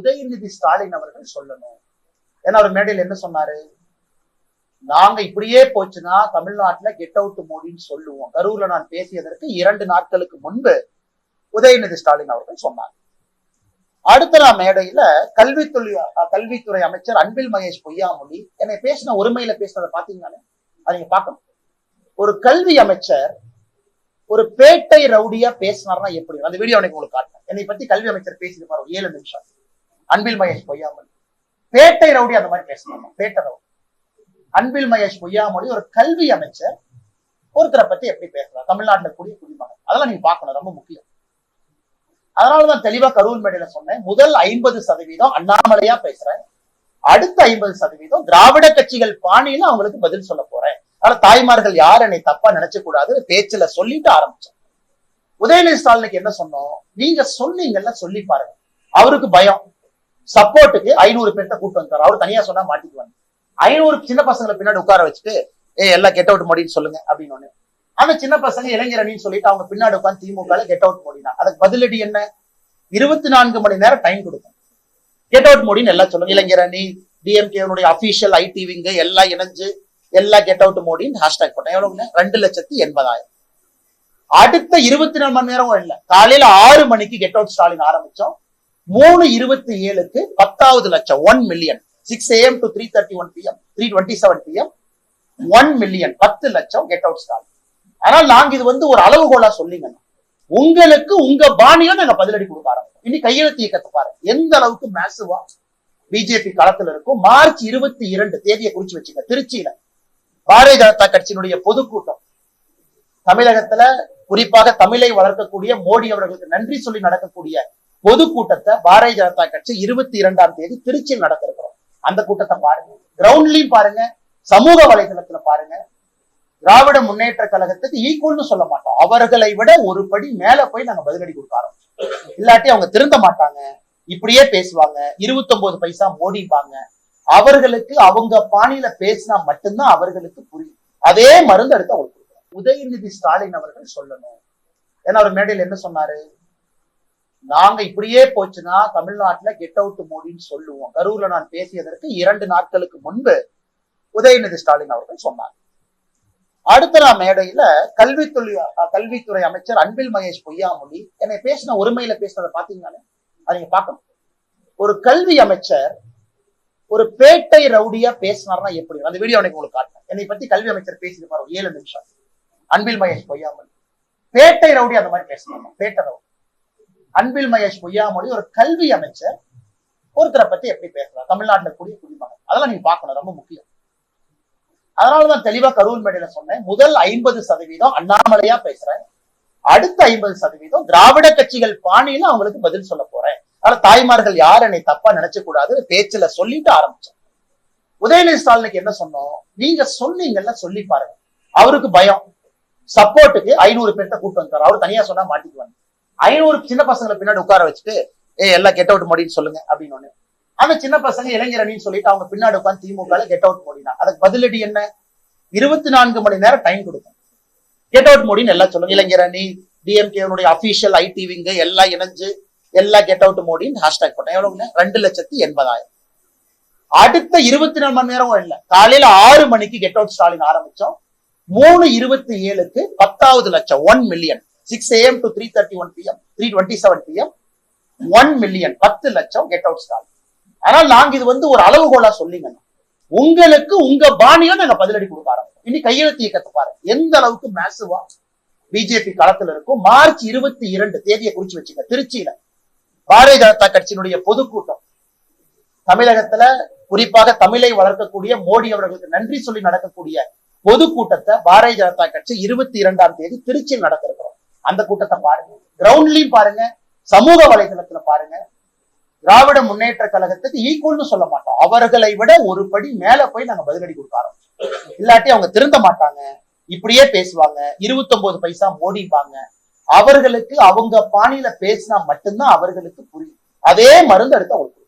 உதயநிதி ஸ்டாலின் அவர்கள் சொல்லணும். ஏன்னா அவர் மேடையில் என்ன சொன்னாரு? நாங்க இப்படியே போச்சுன்னா தமிழ்நாட்டுல கெட் அவுட் மோடின்னு சொல்லுவோம். கரூர்ல நான் பேசியதற்கு இரண்டு நாட்களுக்கு முன்பு உதயநிதி ஸ்டாலின் அவர்கள் சொன்னார். அடுத்த நான் மேடையில கல்வித்துறை கல்வித்துறை அமைச்சர் அன்பில் மகேஷ் பொய்யாமொழி என்னை பேசின ஒருமையில பேசினதை பாத்தீங்கன்னாலே அதை நீங்க பார்க்கணும். ஒரு கல்வி அமைச்சர் ஒரு பேட்டை ரவுடியா பேசினார்னா எப்படி? அந்த வீடியோ எனக்கு உங்களுக்கு காட்டுறேன். என்னை பத்தி கல்வி அமைச்சர் பேசியிருப்பார். ஒரு ஏழு நிமிஷம். அன்பில் மகேஷ் பொய்யாமொழி. பேட்டை ரவுடி அந்த மாதிரி பேசணும் பேட்டை ரவுடி. அன்பில் மகேஷ் பொய்யாமொழி ஒரு கல்வி அமைச்சர் ஒருத்தரை பத்தி எப்படி பேசலாம் தமிழ்நாட்டுல கூடிய குடிமகன். அதெல்லாம் நீங்க பார்க்கணும் ரொம்ப முக்கியம். அதனாலதான் தெளிவா கரூர் மேடையில சொன்னேன் முதல் ஐம்பது சதவீதம் அண்ணாமலையா பேசுறேன். அடுத்த ஐம்பது சதவீதம் திராவிட கட்சிகள் பாணியில அவங்களுக்கு பதில் சொல்ல போறேன். அதனால தாய்மார்கள் யார் என்னை தப்பா நினைச்ச கூடாது பேச்சுல சொல்லிட்டு ஆரம்பிச்சேன். உதயநிதி ஸ்டாலினுக்கு என்ன சொன்னோம்? நீங்க சொன்னீங்கல்ல சொல்லி பாருங்க. அவருக்கு பயம். சப்போர்ட்டுக்கு ஐநூறு பேர்த்த கூட்டு வந்தார் அவர் தனியா சொன்னா மாட்டிக்குவாங்க ஐநூறு சின்ன பசங்களை பின்னாடி உட்கார வச்சுட்டு ஏ எல்லாம் கெட் அவுட் மோடின்னு சொல்லுங்க அப்படின்னு ஒண்ணு அந்த சின்ன பசங்க இளைஞரணின்னு சொல்லிட்டு அவங்க பின்னாடி உட்காந்து திமுக கெட் அவுட் மோடினா அதுக்கு பதிலடி என்ன? இருபத்தி நான்கு மணி நேரம் டைம் கொடுக்கும். கெட் அவுட் மோடின்னு எல்லாம் சொல்லுங்க. இளைஞர் அணி டிஎம்கேனுடைய அபிஷியல் ஐடி விங்க எல்லாம் இணைஞ்சு எல்லாம் கெட் அவுட் மோடின்னு ஹேஷ்டாக் போட்டேன். எவ்வளவுங்க ரெண்டு லட்சத்தி எண்பதாயிரம். அடுத்த இருபத்தி நாலு மணி நேரம் இல்ல. காலையில ஆறு மணிக்கு கெட் அவுட் ஸ்டாலின் ஆரம்பிச்சோம். மூணு இருபத்தி ஏழுக்கு பத்தாவது லட்சம் one million six AM to three thirty one PM three twenty seven PM one million பத்து லட்சம் கெட் அவுட் ஸ்டால் ஆனால் நாங்க இது வந்து ஒரு அளவுகோலா சொல்லிங்க. உங்களுக்கு உங்க பாணியில நாங்க பதிலடி கொடுக்க ஆரம்பிச்சோம் இனி கையெழுத்து இயக்கத்தை பாருங்க. எந்த அளவுக்கு மேசுவா பிஜேபி களத்துல இருக்கும் மார்ச் இருபத்தி இரண்டு தேதியை குறிச்சு வச்சுங்க. திருச்சியில பாரதிய ஜனதா கட்சியினுடைய பொதுக்கூட்டம். தமிழகத்துல குறிப்பாக தமிழை வளர்க்கக்கூடிய மோடி அவர்களுக்கு நன்றி சொல்லி நடக்கக்கூடிய பொதுக்கூட்டத்தை பாரதிய ஜனதா கட்சி இருபத்தி இரண்டாம் தேதி திருச்சியில் நடக்க இருக்கிறோம் அந்த கூட்டத்தை பாருங்க. கிரவுண்ட்லயும் பாருங்க. சமூக வலைதளத்துல பாருங்க. திராவிட முன்னேற்ற கழகத்துக்கு ஈக்குவல்னு சொல்ல மாட்டோம். அவர்களை விட ஒரு படி மேல போய் நாங்க பதிலடி கொடுக்க ஆரம்பிச்சோம். இல்லாட்டி அவங்க திருந்த மாட்டாங்க. இப்படியே பேசுவாங்க. இருபத்தொன்பது பைசா மோடிப்பாங்க அவர்களுக்கு அவங்க பாணியில பேசினா மட்டும்தான் அவர்களுக்கு புரியும். அதே மருந்து எடுத்து அவங்களுக்கு உதயநிதி ஸ்டாலின் அவர்கள் சொல்லணும். ஏன்னா அவர் மேடையில் என்ன சொன்னாரு? நாங்க இப்படியே போச்சுன்னா தமிழ்நாட்டுல கெட் அவுட் மோடின்னு சொல்லுவோம். கரூர்ல நான் பேசியதற்கு இரண்டு நாட்களுக்கு முன்பு உதயநிதி ஸ்டாலின் அவர்கள் சொன்னார். அடுத்த நான் மேடையில கல்வித்துறை கல்வித்துறை அமைச்சர் அன்பில் மகேஷ் பொய்யாமொழி என்னை பேசின ஒருமையில பேசினதை பாத்தீங்கன்னாலே அதை நீங்க பார்க்கணும். ஒரு கல்வி அமைச்சர் ஒரு பேட்டை ரவுடியா பேசினார்னா எப்படி? அந்த வீடியோ எனக்கு உங்களுக்கு காட்டேன் என்னை பத்தி கல்வி அமைச்சர் பேசியிருப்பார் ஒரு ஏழு நிமிஷம். அன்பில் மகேஷ் பொய்யாமொழி. பேட்டை ரவுடி அந்த மாதிரி பேசினாங்க பேட்டை ரவுடி. அன்பில் மகேஷ் பொய்யாமொழி ஒரு கல்வி அமைச்சர் ஒருத்தரை பத்தி எப்படி பேசலாம் தமிழ்நாட்டுல கூடிய குடிமகன். அதெல்லாம் நீங்க பார்க்கணும் ரொம்ப முக்கியம். அதனாலதான் தெளிவா கரூர் மேடையில சொன்னேன். முதல் ஐம்பது சதவீதம் அண்ணாமலையா பேசுறேன். அடுத்த ஐம்பது சதவீதம் திராவிட கட்சிகள் பாணியில அவங்களுக்கு பதில் சொல்ல போறேன். அதனால தாய்மார்கள் யார் என்னை தப்பா நினைச்ச கூடாது பேச்சுல சொல்லிட்டு ஆரம்பிச்சேன். உதயநிதி ஸ்டாலினுக்கு என்ன சொன்னோம்? நீங்க சொன்னீங்கல்ல சொல்லி பாருங்க. அவருக்கு பயம். சப்போர்ட்டுக்கு ஐநூறு பேர்த்த கூட்டு வந்தார் அவர் தனியா சொன்னா மாட்டிக்குவாங்க ஐநூறு சின்ன பசங்களை பின்னாடி உட்கார வச்சுட்டு ஏ எல்லாம் கெட் அவுட் மோடின்னு சொல்லுங்க அப்படின்னு ஒண்ணு. அந்த சின்ன பசங்க இளைஞரணின்னு சொல்லிட்டு அவங்க பின்னாடி உட்காந்து திமுக கெட் அவுட் மோடினா அதுக்கு பதிலடி என்ன? இருபத்தி நான்கு மணி நேரம் டைம் கொடுக்கும். கெட் அவுட் மோடின்னு எல்லாம் சொல்லுங்க. இளைஞரணி டிஎம்கேனுடைய அபிஷியல் ஐடி விங்க எல்லாம் இணைஞ்சு எல்லாம் கெட் அவுட் மோடின்னு ஹேஷ்டாக் போட்டேன். எவ்வளவுங்க ரெண்டு லட்சத்தி எண்பதாயிரம். அடுத்த இருபத்தி நாலு மணி நேரம் இல்லை. காலையில ஆறு மணிக்கு கெட் அவுட் ஸ்டாலின் ஆரம்பிச்சோம். மூணு இருபத்தி ஏழுக்கு பத்தாவது லட்சம் one million six AM to three thirty one PM three twenty seven PM one million பத்து லட்சம் கெட் அவுட் ஸ்டால் ஆனால் நாங்க இது வந்து ஒரு அளவுகோலா சொல்லிங்க உங்களுக்கு உங்க பாணியில நாங்க பதிலடி கொடுக்க ஆரம்பிச்சோம் இனி கையெழுத்து இயக்கத்தை பாருங்க. எந்த அளவுக்கு மேசுவா பிஜேபி களத்துல இருக்கும் மார்ச் இருபத்தி இரண்டு தேதியை குறிச்சு வச்சுங்க. திருச்சியில பாரதிய ஜனதா கட்சியினுடைய பொதுக்கூட்டம். தமிழகத்துல குறிப்பாக தமிழை வளர்க்கக்கூடிய மோடி அவர்களுக்கு நன்றி சொல்லி நடக்கக்கூடிய பொதுக்கூட்டத்தை பாரதிய ஜனதா கட்சி இருபத்தி இரண்டாம் தேதி திருச்சியில் நடக்க அந்த கூட்டத்தை பாருங்க. கிரவுண்ட்லயும் பாருங்க. சமூக வலைதளத்துல பாருங்க. திராவிட முன்னேற்ற கழகத்துக்கு ஈக்குவல்னு சொல்ல மாட்டோம். அவர்களை விட ஒரு படி மேல போய் நாங்க பதிலடி கொடுக்க ஆரம்பிச்சோம். இல்லாட்டி அவங்க திருந்த மாட்டாங்க. இப்படியே பேசுவாங்க. இருபத்தொன்பது பைசா மோடிப்பாங்க அவர்களுக்கு அவங்க பாணியில பேசினா மட்டும்தான் அவர்களுக்கு புரியும். அதே மருந்து எடுத்து அவங்களுக்கு